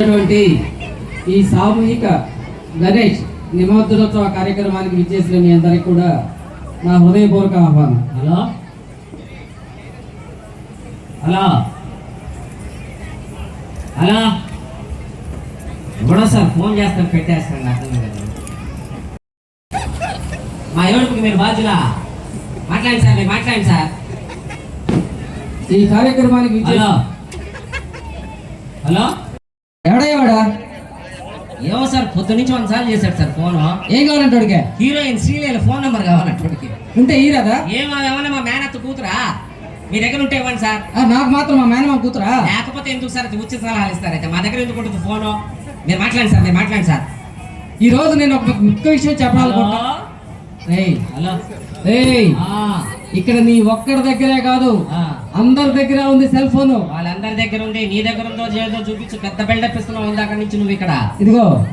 ఈ సామూహిక గణేష్ నిమజ్జనోత్సవ కార్యక్రమానికి విచ్చేసిన మీ అందరికి కూడా నా హృదయపూర్వక ఆహ్వానం. హలో? హలో? హలో? ఇప్పుడు సార్ ఫోన్ చేస్తాను పెట్టేస్తాను కాదు. మా ఎవరికి మీరు బాధ్యులా? మాట్లాడండి సార్ మీరు మాట్లాడండి సార్. ఈ కార్యక్రమానికి హలో? హలో? ఎవడా ఎవడా? ఏమో సార్ పొద్దు నుంచి వన్ సార్లు చేశాడు సార్ ఫోన్. ఏం కావాలంటే అడిగా? హీరోయిన్ శ్రీలీల ఫోన్ నెంబర్ కావాలంటే ఉంటే ఈరాదా ఏమో ఏమన్నా మా మేనత్త కూతురా? మీ దగ్గర ఉంటే ఇవ్వండి సార్. నాకు మాత్రం మా మేనమా కూతురా? లేకపోతే ఎందుకు సార్ ఉచిత సలహాలు ఇస్తారు? అయితే మా దగ్గర ఎందుకు ఉంటుంది ఫోను? మీరు మాట్లాడండి సార్ మీరు మాట్లాడండి సార్. ఈ రోజు నేను ఒక ముఖ్య విషయం చెప్పాలనుకుంటా ఇక్కడ నీ ఒక్కడి దగ్గరే కాదు ఆ. అందరి దగ్గర ఉంది సెల్ ఫోన్. వాళ్ళందరి దగ్గర ఉంది నీ దగ్గర ఉందో ఏదో చూపించు. పెద్ద బిల్డప్ ఇస్తున్నావు ఇందాక నుంచి నువ్వు ఇక్కడ. ఇదిగో.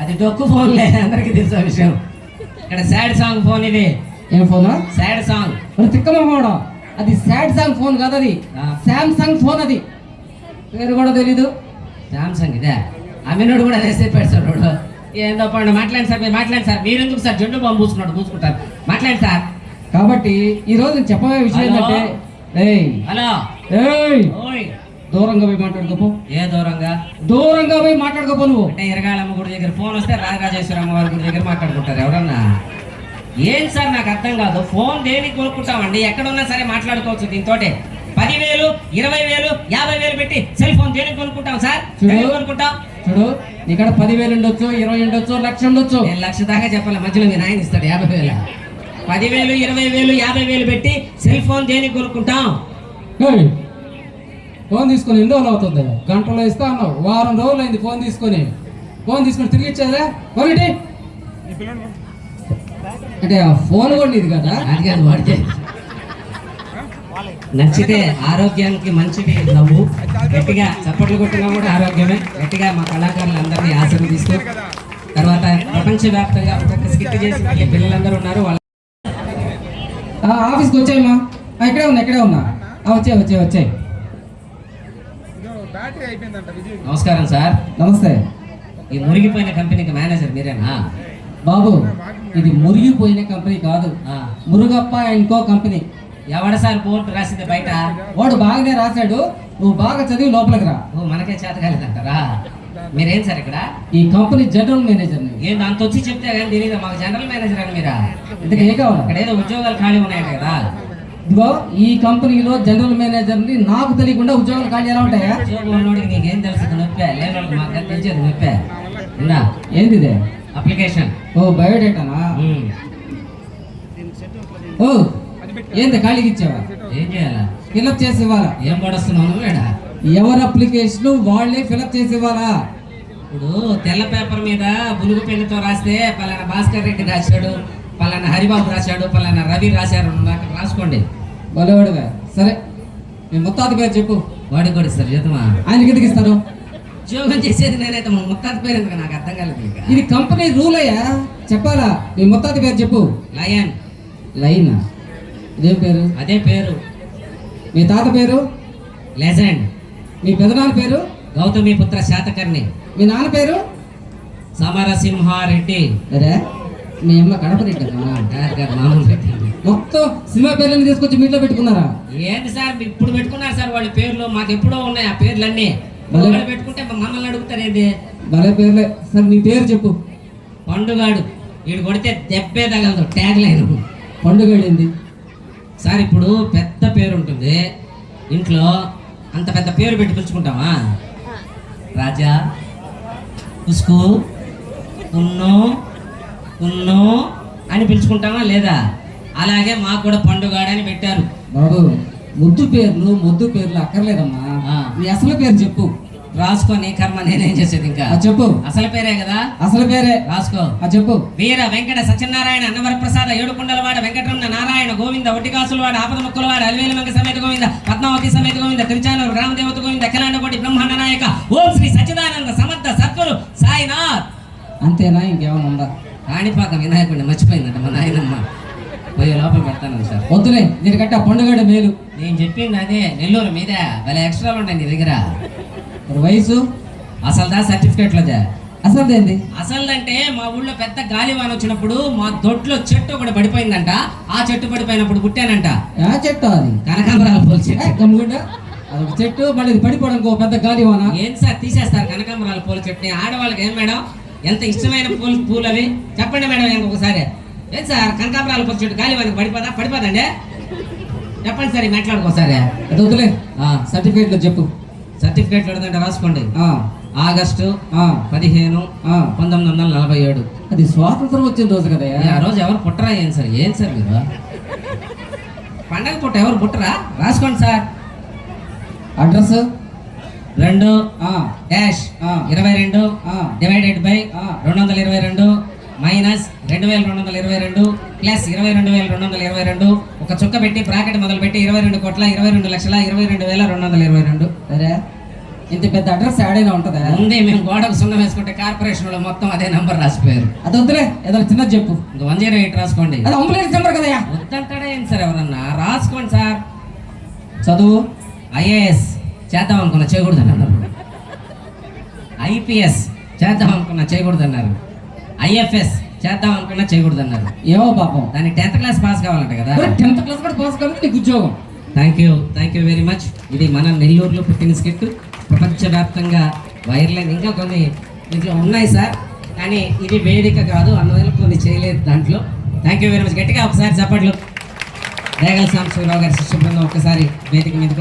అది డొక్కు ఫోన్లే అందరికీ తెలుసు ఆ విషయం. ఇక్కడ సాడ్ సాంగ్ ఫోన్ ఇది. ఏం ఫోనా? Sad song. తిక్కమోడా అది సాడ్ సాంగ్ ఫోన్ కాదు అది. ఆ. శాంసంగ్ ఫోన్ అది. పేరు కూడా తెలీదు. సామ్సంగ్ ఇదే. అమ్మినోడు కూడా అదే చెప్పాడు సార్. ఏందో పండు మాట్లాడండి సార్ మీరు మాట్లాడండి సార్. మీరు ఎందుకు సార్? జెండు బాంబు పూసుకున్నాడు పూసుకుంటారు మాట్లాడండి సార్. కాబట్టి ఈ రోజు నేను చెప్పబోయే విషయం. ఏంటంటే ఏయ్ హలో? ఏయ్ ఓయ్. దూరంగా పోయి మాట్లాడుకోపో. ఏ దూరంగా? దూరంగా పోయి మాట్లాడుకోపో నువ్వు. అంటే ఇరగాలమ్మ గుడి దగ్గర ఫోన్ వస్తే రాజరాజేశ్వర అమ్మవారి గుడి దగ్గర మాట్లాడుకుంటారు ఎవరన్నా? ఏం సార్ నాకు అర్థం కాదు. ఫోన్ దేనికి కొనుక్కుంటామండి? ఎక్కడున్నా సరే మాట్లాడుకోవచ్చు దీంతో పదివేలు ఇరవై వేలు యాభై వేలు పెట్టి సెల్ ఫోన్ దేనికి కొనుక్కుంటాం సార్? కొనుక్కుంటాం? చూడు ఇక్కడ పదివేలు ఉండొచ్చు ఇరవై ఉండొచ్చు లక్ష ఉండొచ్చు. నేను లక్ష దాకా చెప్పాలి? మధ్యలో మీ నాయన ఇస్తాడు యాభై వేల. పదివేలు ఇరవై వేలు యాభై వేలు పెట్టి సెల్ ఫోన్ దేనికి కొనుక్కుంటాం? ఫోన్ తీసుకొని ఎన్ని రోజులు అవుతుంది? గంటలో ఇస్తా అన్నావు. వారం రోజులు అయింది ఫోన్ తీసుకొని. ఫోన్ తీసుకొని తిరిగి ఇచ్చేదా పోనీ అంటే ఆ ఫోన్ కూడా ఇది కదా? అది కాదు వాడితే నచ్చితే ఆరోగ్యానికి మంచిది నవ్వు. గట్టిగా చప్పట్లు కొట్టినా కూడా ఆరోగ్యమే. గట్టిగా మా కళాకారులు అందరినీ ఆశీర్వదిస్తూ తర్వాత ప్రపంచవ్యాప్తంగా ఒక్కొక్క స్కిట్ చేసి మళ్ళీ పిల్లలందరూ ఉన్నారు వాళ్ళ ఆఫీస్కి వచ్చాయమ్మా ఆ, ఇక్కడే ఉన్నా ఇక్కడే ఉన్నా. వచ్చాయి వచ్చాయి వచ్చాయి. నమస్కారం సార్. నమస్తే. ఈ మురిగిపోయిన కంపెనీకి మేనేజర్ మీరేనా? బాబు ఇది మురిగిపోయిన కంపెనీ కాదు. ఆ. Murugappa and co company. ఎవడ సార్ బోర్డు రాసింది బయట? వాడు బాగానే రాశాడు. నువ్వు బాగా చదివి లోపలికి రా. ఓ మనకే చేత కాలేదంటారా మీరేం సార్ ఇక్కడ? ఈ కంపెనీ జనరల్ మేనేజర్ ఏంటి అంత వచ్చి చెప్తే కానీ తెలియదు మాకు జనరల్ మేనేజర్ అని మీరా? ఇంతకు ఏ కావాలి? ఇక్కడ ఏదో ఉద్యోగాలు ఖాళీ ఉన్నాయంట కదా. ఇదిగో ఈ కంపెనీలో జనరల్ మేనేజర్ని నాకు తెలియకుండా ఉద్యోగాలు ఖాళీ ఎలా ఉంటాయా? ఉద్యోగం ఉన్నోడికి నీకేం తెలుస్తుంది నొప్పే. లేనోడికి మాకు తెలిసేది? నొప్పే. ఉందా? ఏంది ఇదే అప్లికేషన్. ఓ బయోడేటానా? ఓ. ఏంది ఖాళీకి ఇచ్చావా ఏం చేయాలా? ఫిలప్ చేసి ఇవ్వాలా ఏం పడొస్తున్నావు? వేడా ఎవరి అప్లికేషన్ వాళ్ళే ఫిలప్ చేసి ఇవ్వాలా ఇప్పుడు తెల్ల పేపర్ మీద బులుగు పెన్నుతో రాస్తే పలానా భాస్కర్ రెడ్డి రాశాడు పలానా హరిబాబు రాశాడు పలానా రవి రాశారు అక్కడ రాసుకోండి. బలవాడుగా. సరే మీ ముత్తాత పేరు చెప్పు. వాడికి కూడా ఇస్తారు జీతమా ఆయనకి ఎందుకు ఇస్తారు? ఉద్యోగం చేసేది నేనైతే మా ముత్తాత పేరు ఎందుకు? నాకు అర్థం కాలేదు ఇది కంపెనీ రూల్ అయ్యా చెప్పాలా? మీ ముత్తాత పేరు చెప్పు. లయన్. లైన్ ఇదేం పేరు? అదే పేరు. మీ తాత పేరు? లెజెండ్. మీ పెదనాన్న పేరు? గౌతమి పుత్ర శాతకర్ణి. మీ నాన్న పేరు? సమరసింహారెడ్డి. అరే మీ అమ్మ కడప రెడ్డమ్మా గారు గారు మామూలు రెడ్డి మొత్తం సినిమా పేర్లని తీసుకొచ్చి మీట్లో పెట్టుకున్నారా? ఏంటి సార్ మీరు ఇప్పుడు పెట్టుకున్నారు సార్ వాళ్ళ పేర్లు? మాకు ఎప్పుడో ఉన్నాయి ఆ పేర్లన్నీ. వాళ్ళు పెట్టుకుంటే మమ్మల్ని అడుగుతారు ఏంటి? భలే పేర్లే. సరే నీ పేరు చెప్పు. పండుగాడు. వీడు కొడితే దెబ్బే తగలదు. Tag line. పండుగ ఏంది? సార్ ఇప్పుడు పెద్ద పేరు ఉంటుంది ఇంట్లో అంత పెద్ద పేరు పెట్టి పిలుచుకుంటామా? రాజా ఉస్కు ఉన్ను ఉన్ను అని పిలుచుకుంటామా లేదా? అలాగే మాకు కూడా పండుగాడని పెట్టారు. బాబు ముద్దు పేర్లు ముద్దు పేర్లు అక్కర్లేదమ్మా. నీ అసలు పేరు చెప్పు. రాసుకొని కర్మ నేనేం చేసేది ఇంకా? చెప్పు. అసలు పేరే కదా? అసలు పేరే. రాసుకో. ఆ చెప్పు. వీర వెంకట సత్యనారాయణ అన్నవరప్రసాద ఏడుకొండలవాడ వెంకటరమణ నారాయణ గోవింద ఒట్టికాసులవాడ ఆపద ముక్కలవాడ అలివేలు మంగ సమేత గోవింద పద్మావతి సమేత గోవింద తిరుచానూరు గ్రామదేవత గోవింద అఖిలాండకోటి బ్రహ్మాండ నాయక ఓం శ్రీ సచ్చిదానంద సమర్థ సద్గురు సాయినాథ్. అంతేనా? ఇంకేమైనా ఉందా? కాణిపాక వినాయకుడిని మర్చిపోయిందంట మా నాయనమ్మ. పోయి లోపల పెడతాను సార్. వద్దులే దీనికంటే ఆ పండుగ మేలు. నేను చెప్పింది అదే నెల్లూరు మీద భలే ఎక్స్ట్రాలు ఉంటాయి నీ దగ్గర. వయసు? అసలు దా సర్టిఫికేట్లో అసలు ఏంది అసలు మా ఊళ్ళో పెద్ద గాలివాన వచ్చినప్పుడు మా దొడ్లో చెట్టు ఒకటి పడిపోయిందంట. ఆ చెట్టు పడిపోయినప్పుడు పుట్టానంట. ఆ చెట్టు అది? కనకాంబరాల పూల చెట్టు. అదొక చెట్టు మళ్ళీ ఇది పడిపోవడానికి ఒక పెద్ద గాలివాన ఏం సార్ తీసేస్తారు కనకాంబరాల పూల చెట్టుని? ఆడవాళ్ళకి ఏం మేడం? ఎంత ఇష్టమైన పూలు పూలు అవి చెప్పండి మేడం ఇంకొకసారి ఏం సార్ కనకాంబరాల పూల చెట్టు గాలి మనకి పడిపోదా? పడిపోదండి. చెప్పండి సార్ మాట్లాడుకోసారి అది వదిలే. సర్టిఫికేట్లో చెప్పు. సర్టిఫికేట్ పెడదంటే రాసుకోండి. ఆగస్టు పదిహేను. పంతొమ్మిది వందల నలభై ఏడు. అది స్వాతంత్రం వచ్చిన రోజు కదా ఆ రోజు ఎవరు పుట్టరా ఏం సార్? ఏం సార్ మీరు? పండగ పుట్ట ఎవరు పుట్టరా? రాసుకోండి సార్. అడ్రస్? రెండు డాష్. ఇరవై రెండు డివైడెడ్ బై. రెండు వందల ఇరవై రెండు మైనస్ రెండు వేల రెండు వందల ఇరవై రెండు ప్లస్ ఇరవై రెండు వేల రెండు వందల ఇరవై రెండు. ఒక చుక్క పెట్టి బ్రాకెట్ మొదలు పెట్టి ఇరవై రెండు కోట్ల ఇరవై రెండు లక్షల ఇరవై రెండు వేల రెండు వందల ఇరవై రెండు. సరే. ఇంత పెద్ద అడ్రస్ యాడ్ అయినా ఉంటుందా? ముందే మేము గోడకు సున్నం వేసుకుంటే కార్పొరేషన్లో మొత్తం అదే నంబర్ రాసిపోయారు. అది వద్దులే ఏదైనా చిన్నది చెప్పు. వన్ జీరో ఎయిట్ రాసుకోండి. అది అంబులెన్స్ నెంబర్ వద్దంటాడే ఏంటి సార్ ఎవరన్నా? రాసుకోండి సార్. చదువు? ఐఏఎస్. చేద్దాం అనుకున్నా చేయకూడదు అన్నారు ఐపీఎస్. చేద్దాం అనుకున్నా చేయకూడదు అన్నారు ఐఎఫ్ఎస్. చేద్దాం అనుకున్నా చేయకూడదు అన్నారు ఏమో పాపం. దాన్ని టెన్త్ క్లాస్ పాస్ కావాలంట కదా. టెన్త్ క్లాస్ కూడా పాస్ కాబట్టి నీకు ఉద్యోగం. Thank you thank you very much. ఇది మన నెల్లూరులో పుట్టిన స్కిట్ ప్రపంచవ్యాప్తంగా వైర్లైన్ ఇంకా కొన్ని ఇంట్లో ఉన్నాయి సార్. కానీ ఇది వేదిక కాదు అందువల్ల కొన్ని చేయలేదు దాంట్లో. థ్యాంక్ యూ వెరీ మచ్ గట్టిగా ఒకసారి చెప్పట్లు. రేగల సాంబశివరావు గారి శిష్య బృందం ఒకసారి వేదిక మీదకి